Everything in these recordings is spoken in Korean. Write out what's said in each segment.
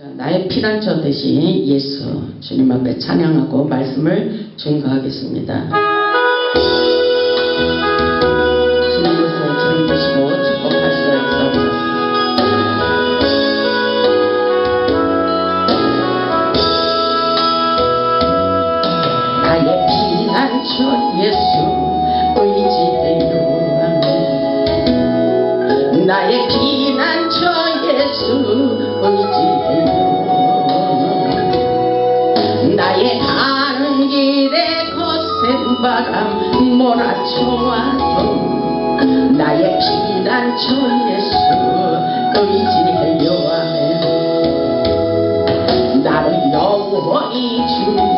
자, 나의 피난처 대신 예수 주님 앞에 찬양하고 말씀을 증거하겠습니다. 바람 몰아쳐와도 나의 피난처 예수 의지해요 아멘 나를 영원히 주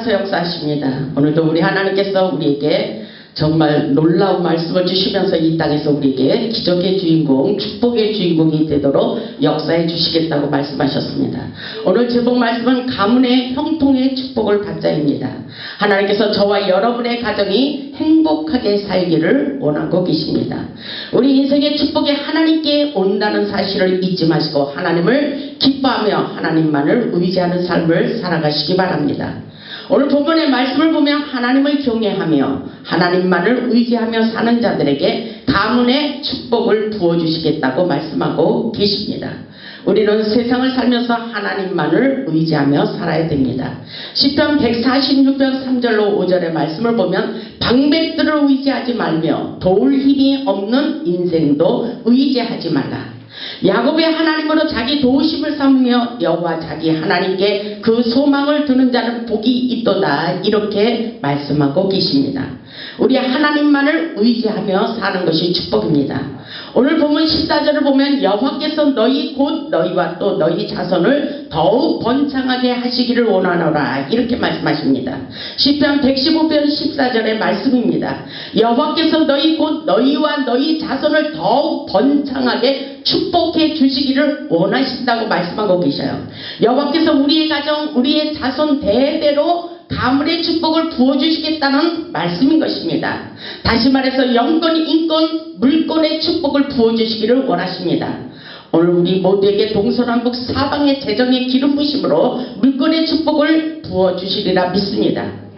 살아서 역사하십니다. 오늘도 우리 하나님께서 우리에게 정말 놀라운 말씀을 주시면서 이 땅에서 우리에게 기적의 주인공, 축복의 주인공이 되도록 역사해 주시겠다고 말씀하셨습니다. 오늘 제목 말씀은 가문의 형통의 축복을 받자입니다. 하나님께서 저와 여러분의 가정이 행복하게 살기를 원하고 계십니다. 우리 인생의 축복이 하나님께 온다는 사실을 잊지 마시고 하나님을 기뻐하며 하나님만을 의지하는 삶을 살아가시기 바랍니다. 오늘 본문의 말씀을 보면 하나님을 경외하며 하나님만을 의지하며 사는 자들에게 가문의 축복을 부어주시겠다고 말씀하고 계십니다. 우리는 세상을 살면서 하나님만을 의지하며 살아야 됩니다. 10편 146편 3절로 5절의 말씀을 보면 방백들을 의지하지 말며 도울 힘이 없는 인생도 의지하지 말라. 야곱의 하나님으로 자기 도우심을 삼으며 여호와 자기 하나님께 그 소망을 두는 자는 복이 있도다 이렇게 말씀하고 계십니다. 우리 하나님만을 의지하며 사는 것이 축복입니다. 오늘 보면 14절을 보면 여호와께서 너희 곧 너희와 또 너희 자손을 더욱 번창하게 하시기를 원하노라 이렇게 말씀하십니다. 시편 115편 14절의 말씀입니다. 여호와께서 너희 곧 너희와 너희 자손을 더욱 번창하게 축복해 주시기를 원하신다고 말씀하고 계셔요. 여호와께서 우리의 가정, 우리의 자손 대대로 가문의 축복을 부어주시겠다는 말씀인 것입니다. 다시 말해서 영권, 인권, 물권의 축복을 부어주시기를 원하십니다. 오늘 우리 모두에게 동서남북 사방의 재정의 기름 부심으로 물권의 축복을 부어주시리라 믿습니다.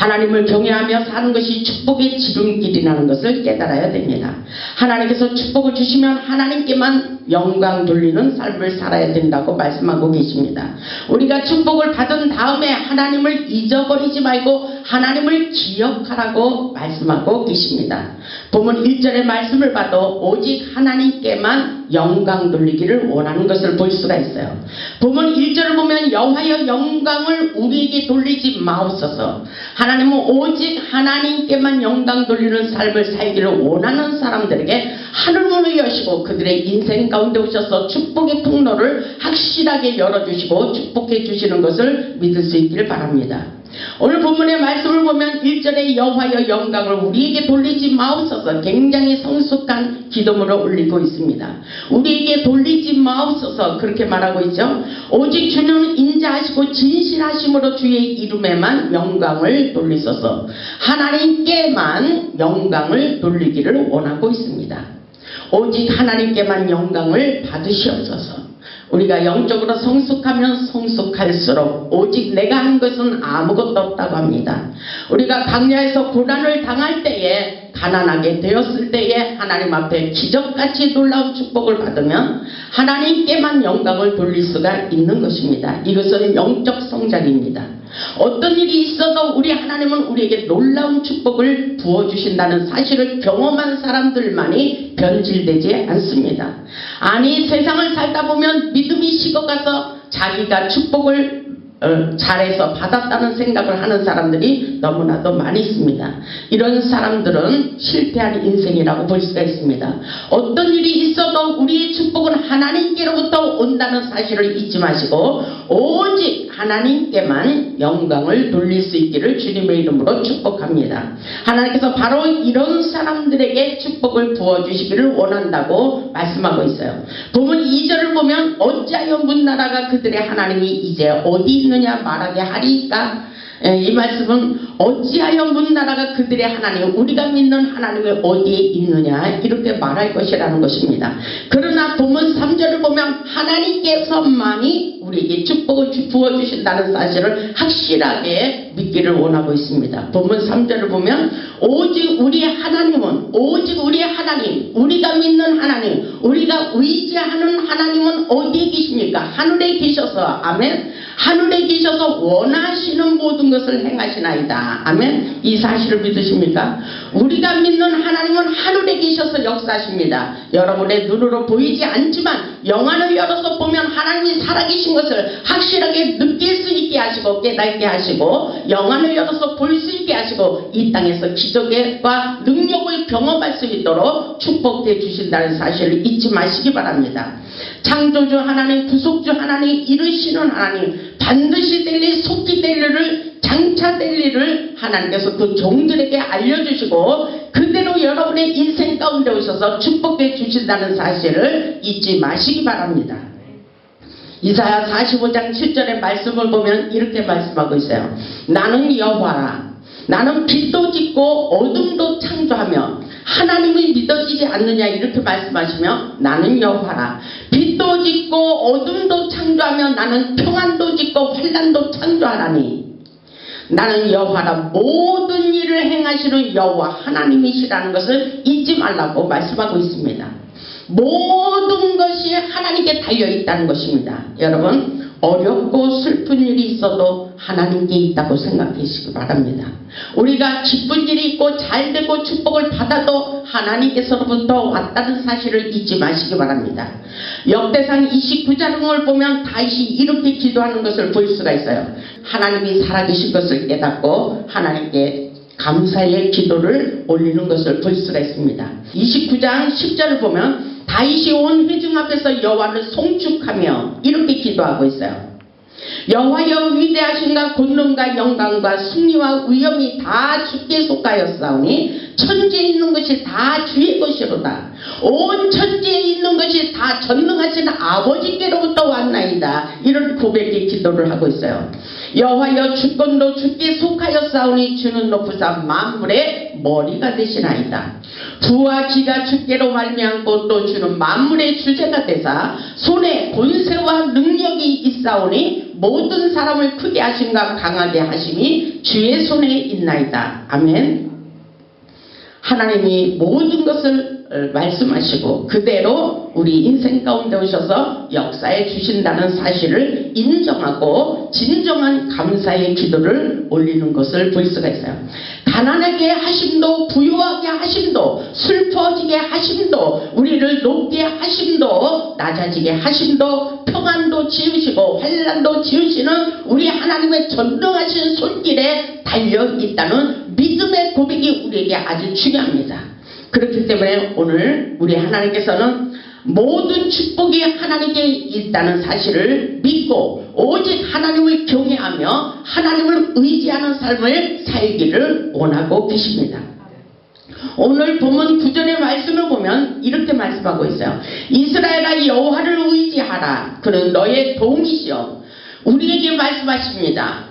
하나님을 경외하며 사는 것이 축복의 지름길이라는 것을 깨달아야 됩니다. 하나님께서 축복을 주시면 하나님께만 영광 돌리는 삶을 살아야 된다고 말씀하고 계십니다. 우리가 축복을 받은 다음에 하나님을 잊어버리지 말고 하나님을 기억하라고 말씀하고 계십니다. 보면 1절의 말씀을 봐도 오직 하나님께만 영광 돌리기를 원하는 것을 볼 수가 있어요. 보면 1절을 보면 여호와여 영광을 우리에게 돌리지 마옵소서. 하나님은 오직 하나님께만 영광 돌리는 삶을 살기를 원하는 사람들에게 하늘문을 여시고 그들의 인생 가운데 오셔서 축복의 통로를 확실하게 열어주시고 축복해 주시는 것을 믿을 수 있기를 바랍니다. 오늘 본문의 말씀을 보면 1절에 여호와여 영광을 우리에게 돌리지 마옵소서 굉장히 성숙한 기도문을 올리고 있습니다. 우리에게 돌리지 마옵소서 그렇게 말하고 있죠. 오직 주는 인자하시고 진실하심으로 주의 이름에만 영광을 돌리소서 하나님께만 영광을 돌리기를 원하고 있습니다. 오직 하나님께만 영광을 받으시옵소서. 우리가 영적으로 성숙하면 성숙할수록 오직 내가 한 것은 아무것도 없다고 합니다. 우리가 강야에서 고난을 당할 때에 가난하게 되었을 때에 하나님 앞에 기적같이 놀라운 축복을 받으면 하나님께만 영광을 돌릴 수가 있는 것입니다. 이것은 영적 성장입니다. 어떤 일이 있어도 우리 하나님은 우리에게 놀라운 축복을 부어주신다는 사실을 경험한 사람들만이 변질되지 않습니다. 아니 세상을 살다 보면 믿음이 식어가서 자기가 축복을 어, 잘해서 받았다는 생각을 하는 사람들이 너무나도 많이 있습니다. 이런 사람들은 실패한 인생이라고 볼 수가 있습니다. 어떤 일이 있어도 우리의 축복은 하나님께로부터 온다는 사실을 잊지 마시고 오직 하나님께만 영광을 돌릴 수 있기를 주님의 이름으로 축복합니다. 하나님께서 바로 이런 사람들에게 축복을 부어주시기를 원한다고 말씀하고 있어요. 보면 2절을 보면 어찌하여 문나라가 그들의 하나님이 이제 어디 있느냐 말하게 하리까? 예, 이 말씀은 어찌하여 문 나라가 그들의 하나님 우리가 믿는 하나님이 어디에 있느냐 이렇게 말할 것이라는 것입니다. 그러나 본문 3절을 보면 하나님께서만이 우리에게 축복을 주- 부어주신다는 사실을 확실하게 믿기를 원하고 있습니다. 본문 3절을 보면 오직 우리의 하나님은 오직 우리의 하나님 우리가 믿는 하나님 우리가 의지하는 하나님은 어디에 계십니까? 하늘에 계셔서 아멘 하늘에 계셔서 원하시는 모든 것을 행하시나이다. 아멘. 이 사실을 믿으십니까? 우리가 믿는 하나님은 하늘에 계셔서 역사하십니다. 여러분의 눈으로 보이지 않지만 영안을 열어서 보면 하나님이 살아계신 것을 확실하게 느낄 수 하시고 깨닫게 하시고 영안을 열어서 볼 수 있게 하시고 이 땅에서 기적과 능력을 경험할 수 있도록 축복해 주신다는 사실을 잊지 마시기 바랍니다. 창조주 하나님, 구속주 하나님, 이루시는 하나님, 반드시 될 일, 속히 될 일을 장차 될 일을 하나님께서 그 종들에게 알려주시고 그대로 여러분의 인생 가운데 오셔서 축복해 주신다는 사실을 잊지 마시기 바랍니다. 이사야 45장 7절의 말씀을 보면 이렇게 말씀하고 있어요. 나는 여호와라. 나는 빛도 짓고 어둠도 창조하며 하나님이 믿어지지 않느냐 이렇게 말씀하시며 나는 여호와라. 빛도 짓고 어둠도 창조하며 나는 평안도 짓고 환란도 창조하라니. 나는 여호와라 모든 일을 행하시는 여호와 하나님이시라는 것을 잊지 말라고 말씀하고 있습니다. 모든 것이 하나님께 달려 있다는 것입니다. 여러분 어렵고 슬픈 일이 있어도 하나님께 있다고 생각하시기 바랍니다. 우리가 기쁜 일이 있고 잘 되고 축복을 받아도 하나님께서로부터 왔다는 사실을 잊지 마시기 바랍니다. 역대상 29장을 보면 다시 이렇게 기도하는 것을 볼 수가 있어요. 하나님이 살아계신 것을 깨닫고 하나님께 감사의 기도를 올리는 것을 볼 수가 있습니다. 29장 10절을 보면 다윗이 온 회중 앞에서 여호와를 송축하며 이렇게 기도하고 있어요. 여호와여 위대하신가 권능과 영광과 승리와 위엄이 다 주께 속하였사오니 천지에 있는 것이 다 주의 것이로다. 온 천지에 있는 것이 다 전능하신 아버지께로부터 왔나이다. 이런 고백의 기도를 하고 있어요. 여호와여 주권도 주께 속하였사오니 주는 높으사 만물 의 머리가 되시나이다. 부와 기가 주께로 말미암고 또 주는 만물의 주제가 되사 손에 권세와 능력이 있사오니 모든 사람을 크게 하심과 강하게 하심이 주의 손에 있나이다. 아멘. 하나님이 모든 것을 어, 말씀하시고 그대로 우리 인생 가운데 오셔서 역사해 주신다는 사실을 인정하고 진정한 감사의 기도를 올리는 것을 볼 수가 있어요. 가난하게 하심도 부유하게 하심도 슬퍼지게 하심도 우리를 높게 하심도 낮아지게 하심도 평안도 지으시고 환란도 지으시는 우리 하나님의 전능하신 손길에 달려 있다는 믿음의 고백이 우리에게 아주 중요합니다. 그렇기 때문에 오늘 우리 하나님께서는 모든 축복이 하나님께 있다는 사실을 믿고 오직 하나님을 경외하며 하나님을 의지하는 삶을 살기를 원하고 계십니다. 오늘 본문 9절의 말씀을 보면 이렇게 말씀하고 있어요. 이스라엘아 여호와를 의지하라. 그는 너의 도움이시여. 우리에게 말씀하십니다.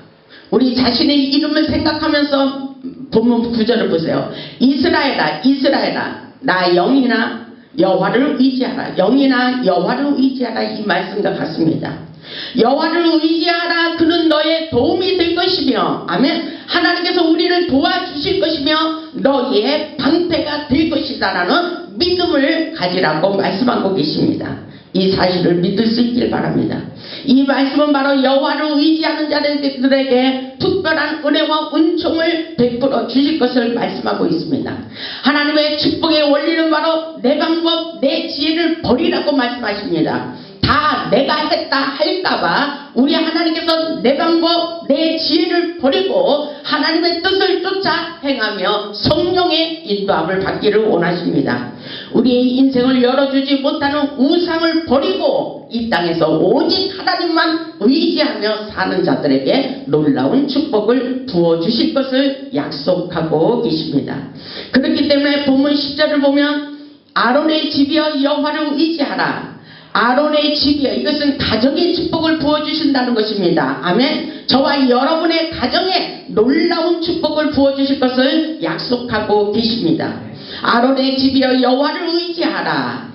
우리 자신의 이름을 생각하면서 본문 9절을 보세요. 이스라엘아 이스라엘아 나 영이나 여호와를 의지하라. 영이나 여호와를 의지하라 이 말씀과 같습니다. 여호와를 의지하라 그는 너의 도움이 될 것이며 아멘 하나님께서 우리를 도와주실 것이며 너의 방패가 될 것이다 라는 믿음을 가지라고 말씀하고 계십니다. 이 사실을 믿을 수 있길 바랍니다. 이 말씀은 바로 여호와를 의지하는 자들에게 특별한 은혜와 은총을 베풀어 주실 것을 말씀하고 있습니다. 하나님의 축복의 원리는 바로 내 방법, 내 지혜를 버리라고 말씀하십니다. 다 내가 했다 할까봐 우리 하나님께서 내 방법, 내 지혜를 버리고 하나님의 뜻을 쫓아 행하며 성령의 인도함을 받기를 원하십니다. 우리의 인생을 열어주지 못하는 우상을 버리고 이 땅에서 오직 하나님만 의지하며 사는 자들에게 놀라운 축복을 부어주실 것을 약속하고 계십니다. 그렇기 때문에 본문 10절을 보면 아론의 집이여 여호와를 의지하라. 아론의 집이여 이것은 가정의 축복을 부어주신다는 것입니다. 아멘. 저와 여러분의 가정에 놀라운 축복을 부어주실 것을 약속하고 계십니다. 아론의 집이여 여호와를 의지하라.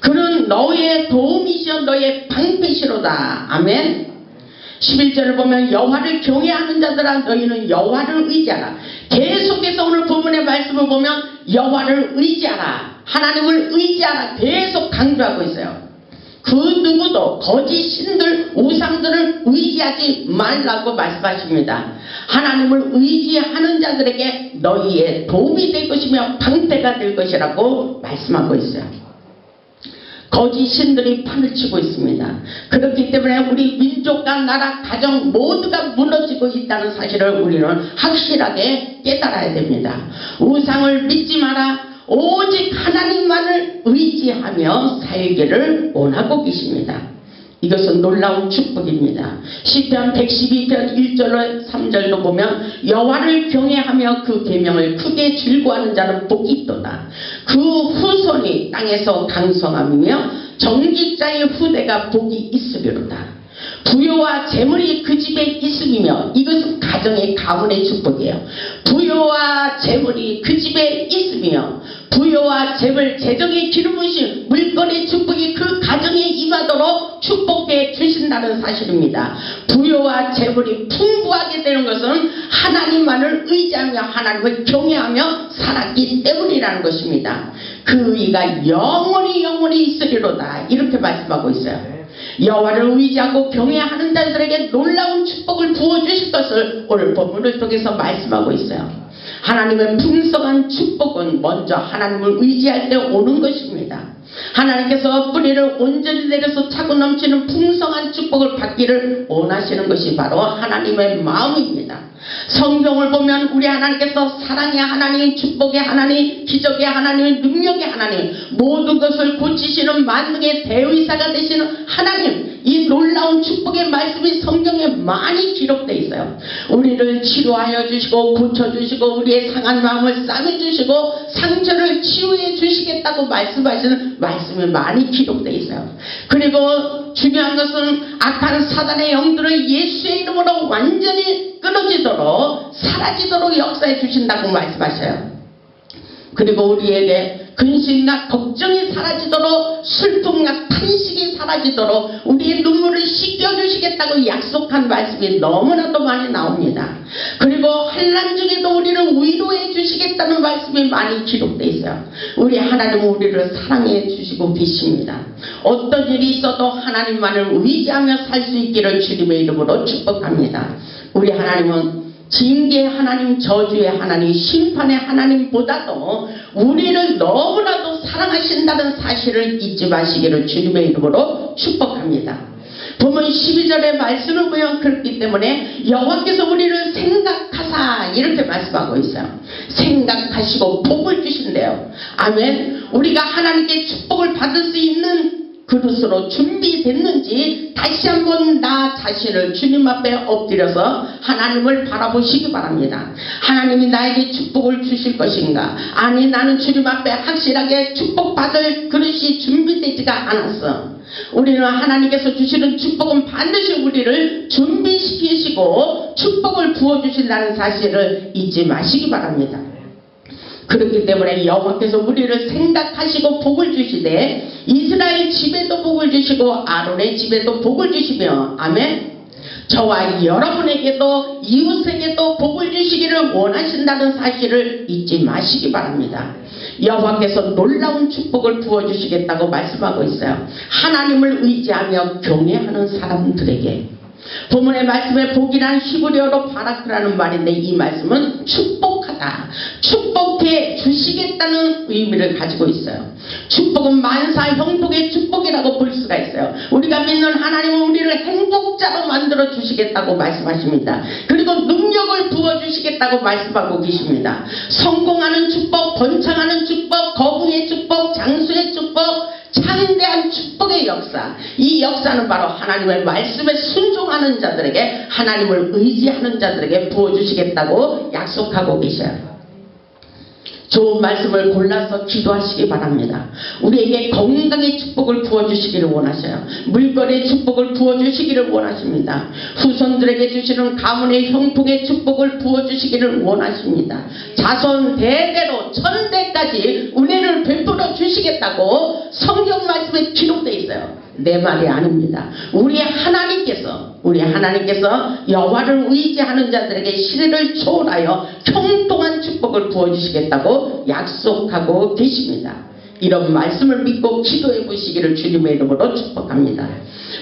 그는 너의 도움이시여 너의 방패시로다. 아멘. 11절을 보면 여호와를 경외하는 자들아 너희는 여호와를 의지하라. 계속해서 오늘 본문의 말씀을 보면 여호와를 의지하라. 하나님을 의지하라. 계속 강조하고 있어요. 그 누구도 거짓 신들 우상들을 의지하지 말라고 말씀하십니다. 하나님을 의지하는 자들에게 너희의 도움이 될 것이며 방패가 될 것이라고 말씀하고 있어요. 거짓 신들이 판을 치고 있습니다. 그렇기 때문에 우리 민족과 나라, 가정 모두가 무너지고 있다는 사실을 우리는 확실하게 깨달아야 됩니다. 우상을 믿지 마라. 오직 하나님만을 의지하며 살기를 원하고 계십니다. 이것은 놀라운 축복입니다. 시편 112편 1절로 3절도 보면 여호와를 경외하며 그 계명을 크게 즐거워하는 자는 복이 있도다. 그 후손이 땅에서 강성하며 정직자의 후대가 복이 있으리로다. 부요와 재물이 그 집에 있으며 이것은 가정의 가문의 축복이에요. 부요와 재물이 그 집에 있으며 재물 재정의 기름부신 물건의 축복이 그 가정에 임하도록 축복해 주신다는 사실입니다. 부요와 재물이 풍부하게 되는 것은 하나님만을 의지하며 하나님을 경외하며 살았기 때문이라는 것입니다. 그 의가 영원히 영원히 있으리로다 이렇게 말씀하고 있어요. 여호와를 의지하고 경외하는 자들에게 놀라운 축복을 부어주실 것을 오늘 본문을 통해서 말씀하고 있어요. 하나님의 풍성한 축복은 먼저 하나님을 의지할 때 오는 것입니다. 하나님께서 뿌리를 온전히 내려서 차고 넘치는 풍성한 축복을 받기를 원하시는 것이 바로 하나님의 마음입니다. 성경을 보면 우리 하나님께서 사랑의 하나님, 축복의 하나님, 기적의 하나님, 능력의 하나님, 모든 것을 고치시는 만능의 대의사가 되시는 하나님, 이 놀라운 축복의 말씀이 성경에 많이 기록되어 있어요. 우리를 치료하여 주시고 고쳐주시고 우리의 상한 마음을 싸매주시고 상처를 치유해 주시겠다고 말씀하시는 말씀이 많이 기록되어 있어요. 그리고 중요한 것은 악한 사단의 영들을 예수의 이름으로 완전히 끊어지도록 사라지도록 역사해 주신다고 말씀하셔요. 그리고 우리에게 근심과 걱정이 사라지도록 슬픔과 탄식이 사라지도록 우리의 눈물을 씻겨주시겠다고 약속한 말씀이 너무나도 많이 나옵니다. 그리고 환란 중에도 우리를 위로해 주시겠다는 말씀이 많이 기록되어 있어요. 우리 하나님은 우리를 사랑해 주시고 계십니다. 어떤 일이 있어도 하나님만을 의지하며 살 수 있기를 주님의 이름으로 축복합니다. 우리 하나님은 징계의 하나님, 저주의 하나님, 심판의 하나님보다도 우리를 너무나도 사랑하신다는 사실을 잊지 마시기를 주님의 이름으로 축복합니다. 보면 12절의 말씀을 보면 그렇기 때문에 여호와께서 우리를 생각하사 이렇게 말씀하고 있어요. 생각하시고 복을 주신대요. 아멘. 우리가 하나님께 축복을 받을 수 있는 그릇으로 준비됐는지 다시 한번 나 자신을 주님 앞에 엎드려서 하나님을 바라보시기 바랍니다. 하나님이 나에게 축복을 주실 것인가? 아니 나는 주님 앞에 확실하게 축복받을 그릇이 준비되지가 않았어. 우리는 하나님께서 주시는 축복은 반드시 우리를 준비시키시고 축복을 부어주신다는 사실을 잊지 마시기 바랍니다. 그렇기 때문에 여호와께서 우리를 생각하시고 복을 주시되 이스라엘 집에도 복을 주시고 아론의 집에도 복을 주시며 아멘. 저와 여러분에게도 이웃에게도 복을 주시기를 원하신다는 사실을 잊지 마시기 바랍니다. 여호와께서 놀라운 축복을 부어 주시겠다고 말씀하고 있어요. 하나님을 의지하며 경외하는 사람들에게 본문의 말씀에 복이란 히브리어로 바라크라는 말인데 이 말씀은 축복 하다. 축복해 주시겠다는 의미를 가지고 있어요. 축복은 만사 형통의 축복이라고 볼 수가 있어요. 우리가 믿는 하나님은 우리를 행복자로 만들어 주시겠다고 말씀하십니다. 그리고 능력을 부어 주시겠다고 말씀하고 계십니다. 성공하는 축복, 번창하는 축복, 거부의 축복, 장수의 축복, 창대한 축복의 역사. 이 역사는 바로 하나님의 말씀에 순종하는 자들에게 하나님을 의지하는 자들에게 부어주시겠다고 약속하고 계셔요. 좋은 말씀을 골라서 기도하시기 바랍니다. 우리에게 건강의 축복을 부어주시기를 원하셔요. 물건의 축복을 부어주시기를 원하십니다. 후손들에게 주시는 가문의 형통의 축복을 부어주시기를 원하십니다. 자손 대대로 천대까지 은혜를 베풀어 주시겠다고 성경 말씀에 기록되어 있어요. 내 말이 아닙니다. 우리 하나님께서 우리 하나님께서 여호와를 의지하는 자들에게 시대를 초월하여 형통한 축복을 부어주시겠다고 약속하고 계십니다. 이런 말씀을 믿고 기도해 보시기를 주님의 이름으로 축복합니다.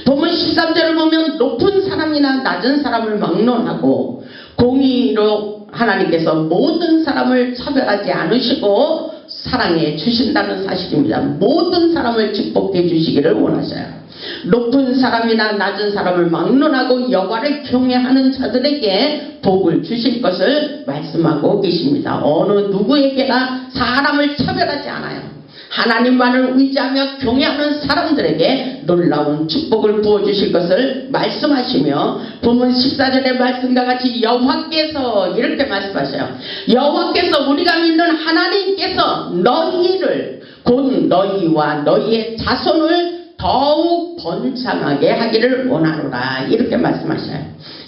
본문 13절을 보면 높은 사람이나 낮은 사람을 막론하고 공의로 하나님께서 모든 사람을 차별하지 않으시고 사랑해 주신다는 사실입니다. 모든 사람을 축복해 주시기를 원하셔요. 높은 사람이나 낮은 사람을 막론하고 여호와를 경외하는 자들에게 복을 주실 것을 말씀하고 계십니다. 어느 누구에게나 사람을 차별하지 않아요. 하나님만을 의지하며 경외하는 사람들에게 놀라운 축복을 부어주실 것을 말씀하시며 본문 14절의 말씀과 같이 여호와께서 이렇게 말씀하셔요. 여호와께서 우리가 믿는 하나님께서 너희를 곧 너희와 너희의 자손을 더욱 번창하게 하기를 원하노라 이렇게 말씀하셔요.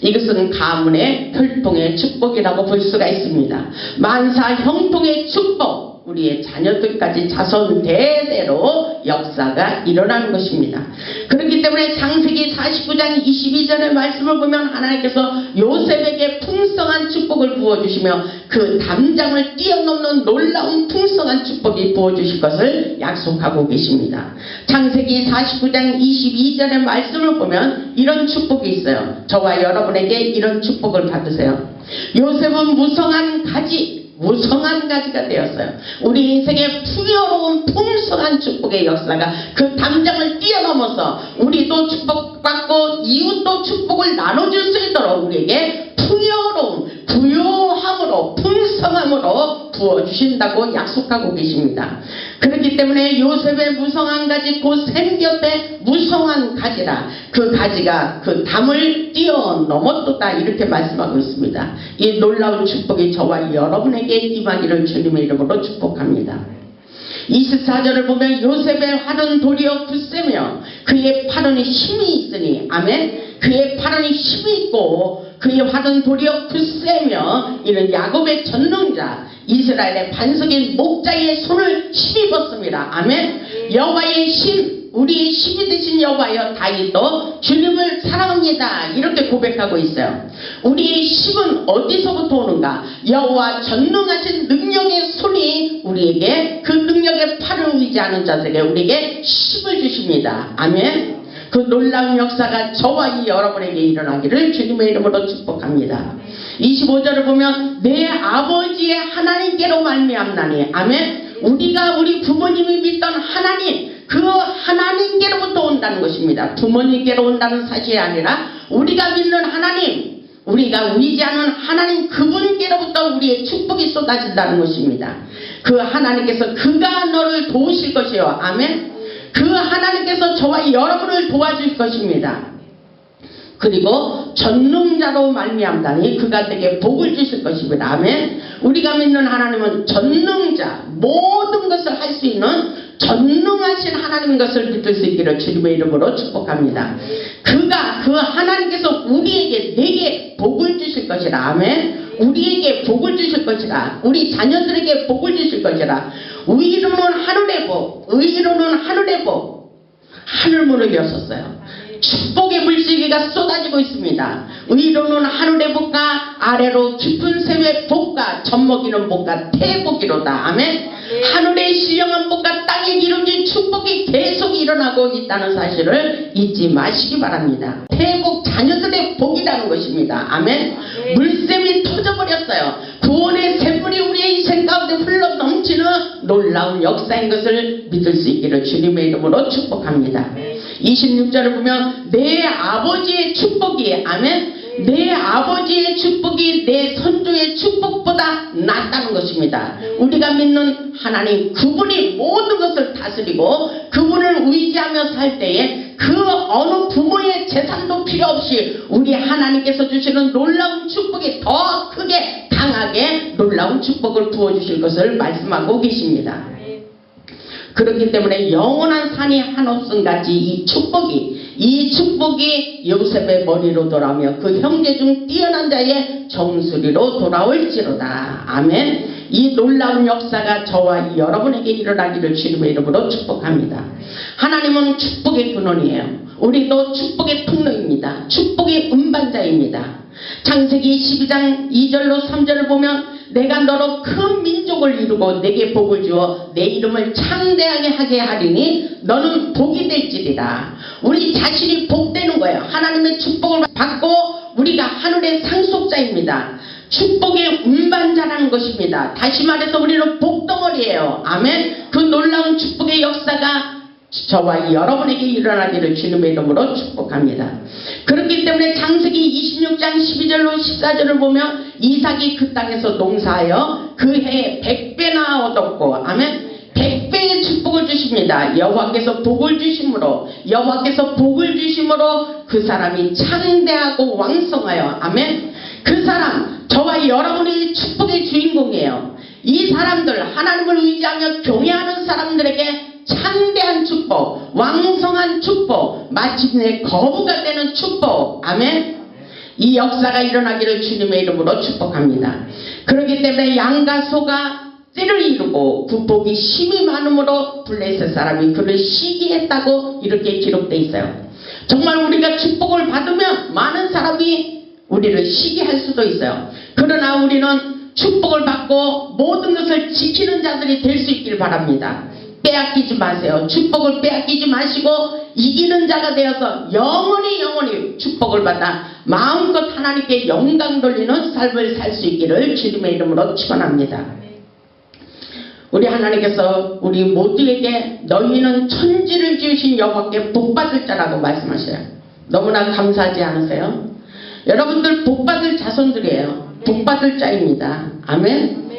이것은 가문의 혈통의 축복이라고 볼 수가 있습니다. 만사 형통의 축복 우리의 자녀들까지 자손 대대로 역사가 일어나는 것입니다. 그렇기 때문에 창세기 49장 22절의 말씀을 보면 하나님께서 요셉에게 풍성한 축복을 부어주시며 그 담장을 뛰어넘는 놀라운 풍성한 축복이 부어주실 것을 약속하고 계십니다. 창세기 49장 22절의 말씀을 보면 이런 축복이 있어요. 저와 여러분에게 이런 축복을 받으세요. 요셉은 무성한 가지 무성한 가지가 되었어요. 우리 인생의 풍요로운 풍성한 축복의 역사가 그 담장을 뛰어넘어서 우리도 축복받고 이웃도 축복을 나눠줄 수 있도록 우리에게 풍요로운 부요함으로 풍성함으로 부어주신다고 약속하고 계십니다. 그렇기 때문에 요셉의 무성한 가지 곧 샘곁에 무성한 가지라 그 가지가 그 담을 뛰어넘었도다 이렇게 말씀하고 있습니다. 이 놀라운 축복이 저와 여러분에게 임하기를 주님의 이름으로 축복합니다. 24절을 보면 요셉의 활은 도리어 굳세며 그의 팔은 힘이 있으니 아멘 그의 팔은 힘이 있고 그의 활은 도리어 굳세며 이는 야곱의 전능자 이스라엘의 반석인 목자의 손을 힘입었습니다. 아멘. 여호와의 힘 우리의 힘이 되신 여호와여 다윗도 주님을 사랑합니다. 이렇게 고백하고 있어요. 우리의 힘은 어디서부터 오는가? 여호와 전능하신 능력의 손이 우리에게 그 능력의 팔을 의지하는 자들에게 우리에게 힘을 주십니다. 아멘 그 놀라운 역사가 저와 이 여러분에게 일어나기를 주님의 이름으로 축복합니다 25절을 보면 내 아버지의 하나님께로 말미암나니 아멘 우리가 우리 부모님이 믿던 하나님 그 하나님께로부터 온다는 것입니다. 부모님께로 온다는 사실이 아니라 우리가 믿는 하나님, 우리가 의지하는 하나님 그분께로부터 우리의 축복이 쏟아진다는 것입니다. 그 하나님께서 그가 너를 도우실 것이요. 아멘. 그 하나님께서 저와 여러분을 도와줄 것입니다. 그리고 전능자로 말미암다니 그가 되게 복을 주실 것입니다. 아멘. 우리가 믿는 하나님은 전능자 모든 것을 할 수 있는 전능하신 하나님 것을 믿을 수 있기를 주님의 이름으로 축복합니다. 그가 그 하나님께서 우리에게 내게 복을 주실 것이라. 아멘. 우리에게 복을 주실 것이라. 우리 자녀들에게 복을 주실 것이라. 의로는 하늘의 복, 의로는 하늘의 복. 하늘 문을 여셨어요. 축복의 물질기가 쏟아지고 있습니다. 위로는 하늘의 복과 아래로 깊은 샘의 복과 젖먹이는 복과 태복이로다. 아멘. 하늘의 신령한 복과 땅에 이루어진 축복이 계속 일어나고 있다는 사실을 잊지 마시기 바랍니다. 태국 자녀들의 복이라는 것입니다. 아멘. 물샘이 터져버렸어요. 구원의 샘물이 우리의 인생 가운데 흘러 넘치는 놀라운 역사인 것을 믿을 수 있기를 주님의 이름으로 축복합니다. 26절을 보면 내 아버지의 축복이 아멘. 내 아버지의 축복이 내 선조의 축복보다 낫다는 것입니다. 우리가 믿는 하나님 그분이 모든 것을 다스리고 그분을 의지하며 살 때에 그 어느 부모의 재산도 필요 없이 우리 하나님께서 주시는 놀라운 축복이 더 크게 강하게 놀라운 축복을 부어주실 것을 말씀하고 계십니다. 그렇기 때문에 영원한 산이 한없음 같이 이 축복이 이 축복이 요셉의 머리로 돌아오며 그 형제 중 뛰어난 자의 정수리로 돌아올지로다. 아멘. 이 놀라운 역사가 저와 여러분에게 일어나기를 주님의 이름으로 축복합니다. 하나님은 축복의 근원이에요. 우리도 축복의 통로입니다. 축복의 음반자입니다. 창세기 12장 2절로 3절을 보면 내가 너로 큰 민족을 이루고 내게 복을 주어 내 이름을 창대하게 하게 하리니 너는 복이 될지리라. 우리 자신이 복되는 거예요. 하나님의 축복을 받고 우리가 하늘의 상속자입니다. 축복의 운반자라는 것입니다. 다시 말해서 우리는 복덩어리예요. 아멘. 그 놀라운 축복의 역사가 저와 여러분에게 일어나기를 주님의 이름으로 축복합니다. 그렇기 때문에 창세기 26장 12절로 14절을 보면 이삭이 그 땅에서 농사하여 그 해에 백배나 얻었고 아멘 백배의 축복을 주십니다. 여호와께서 복을 주심으로 여호와께서 복을 주심으로 그 사람이 창대하고 왕성하여 아멘 그 사람 저와 여러분이 축복의 주인공이에요. 이 사람들 하나님을 의지하며 경외하는 사람들에게 창대한 축복, 왕성한 축복, 마침내 거부가 되는 축복. 아멘. 이 역사가 일어나기를 주님의 이름으로 축복합니다. 그렇기 때문에 양과 소가 띠를 이루고 국복이 힘이 많음으로 블레셋 사람이 그를 시기했다고 이렇게 기록되어 있어요. 정말 우리가 축복을 받으면 많은 사람이 우리를 시기할 수도 있어요. 그러나 우리는 축복을 받고 모든 것을 지키는 자들이 될 수 있길 바랍니다. 빼앗기지 마세요. 축복을 빼앗기지 마시고 이기는 자가 되어서 영원히 영원히 축복을 받아 마음껏 하나님께 영광 돌리는 삶을 살 수 있기를 주님의 이름으로 축원합니다. 우리 하나님께서 우리 모두에게 너희는 천지를 지으신 여호와께 복받을 자라고 말씀하셔요. 너무나 감사하지 않으세요? 여러분들 복받을 자손들이에요. 복받을 자입니다. 아멘.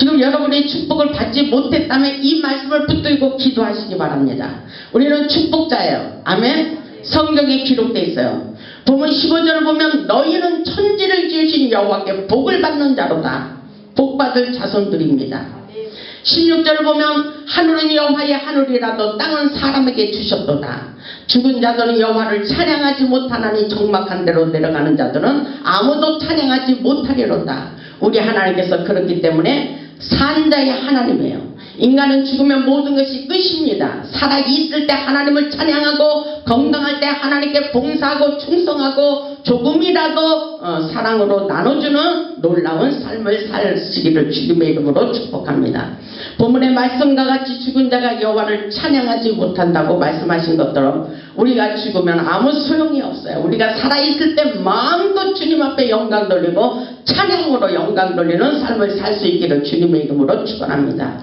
지금 여러분이 축복을 받지 못했다면 이 말씀을 붙들고 기도하시기 바랍니다. 우리는 축복자예요. 아멘. 성경에 기록되어 있어요. 보면 15절을 보면 너희는 천지를 지으신 여호와께 복을 받는 자로다. 복받을 자손들입니다. 16절을 보면 하늘은 여호와의 하늘이라도 땅은 사람에게 주셨도다. 죽은 자들은 여호와를 찬양하지 못하나니 적막한 대로 내려가는 자들은 아무도 찬양하지 못하리로다. 우리 하나님께서 그렇기 때문에 산자의 하나님이에요. 인간은 죽으면 모든 것이 끝입니다. 살아있을 때 하나님을 찬양하고 건강할 때 하나님께 봉사하고 충성하고 조금이라도 어, 사랑으로 나눠주는 놀라운 삶을 살시기를 주님의 이름으로 축복합니다. 본문의 말씀과 같이 죽은 자가 여호와를 찬양하지 못한다고 말씀하신 것처럼 우리가 죽으면 아무 소용이 없어요. 우리가 살아있을 때 마음껏 주님 앞에 영광 돌리고 찬양으로 영광 돌리는 삶을 살 수 있기를 주님의 이름으로 축원합니다.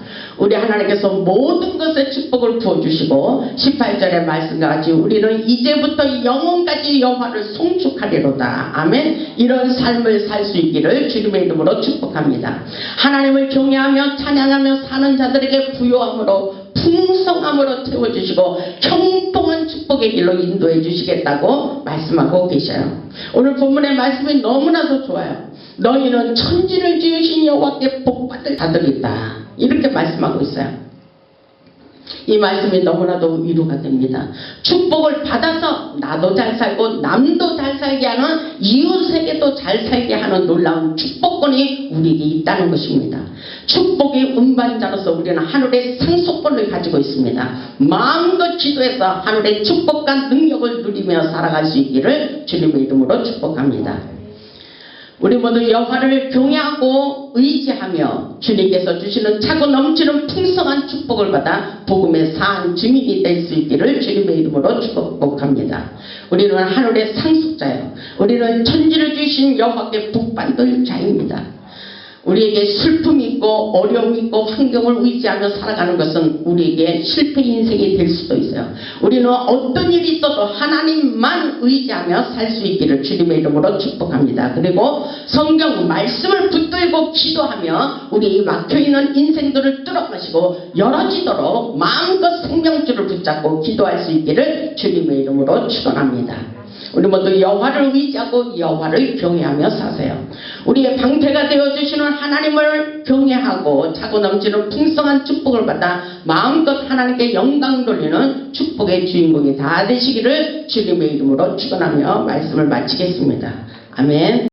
우리 하나님께서 모든 것에 축복을 부어주시고 18절의 말씀과 같이 우리는 이제부터 영원까지 여호와를 송축하리로다. 아멘. 이런 삶을 살 수 있기를 주님의 이름으로 축복합니다. 하나님을 경외하며 찬양하며 사는 자들에게 부요함으로 풍성함으로 채워주시고 형통한 축복의 길로 인도해 주시겠다고 말씀하고 계셔요. 오늘 본문의 말씀이 너무나도 좋아요. 너희는 천지를 지으신 여호와께 복받을 자들이다. 이렇게 말씀하고 있어요. 이 말씀이 너무나도 위로가 됩니다. 축복을 받아서 나도 잘 살고 남도 잘 살게 하는 이웃에게도 잘 살게 하는 놀라운 축복권이 우리에게 있다는 것입니다. 축복의 운반자로서 우리는 하늘의 상속권을 가지고 있습니다. 마음껏 기도해서 하늘의 축복과 능력을 누리며 살아갈 수 있기를 주님의 이름으로 축복합니다. 우리 모두 여호와를 경외하고 의지하며 주님께서 주시는 차고 넘치는 풍성한 축복을 받아 복음의 산 증인이 될 수 있기를 주님의 이름으로 축복합니다. 우리는 하늘의 상속자예요. 우리는 천지를 주신 여호와께 복받을 자입니다. 우리에게 슬픔이 있고 어려움이 있고 환경을 의지하며 살아가는 것은 우리에게 실패 인생이 될 수도 있어요. 우리는 어떤 일이 있어도 하나님만 의지하며 살 수 있기를 주님의 이름으로 축복합니다. 그리고 성경 말씀을 붙들고 기도하며 우리 막혀있는 인생들을 뚫어가시고 열어지도록 마음껏 생명줄을 붙잡고 기도할 수 있기를 주님의 이름으로 축원합니다. 우리 모두 여호와를 의지하고 여호와를 경외하며 사세요. 우리의 방패가 되어 주시는 하나님을 경외하고 차고 넘치는 풍성한 축복을 받아 마음껏 하나님께 영광 돌리는 축복의 주인공이 다 되시기를 주님의 이름으로 축원하며 말씀을 마치겠습니다. 아멘.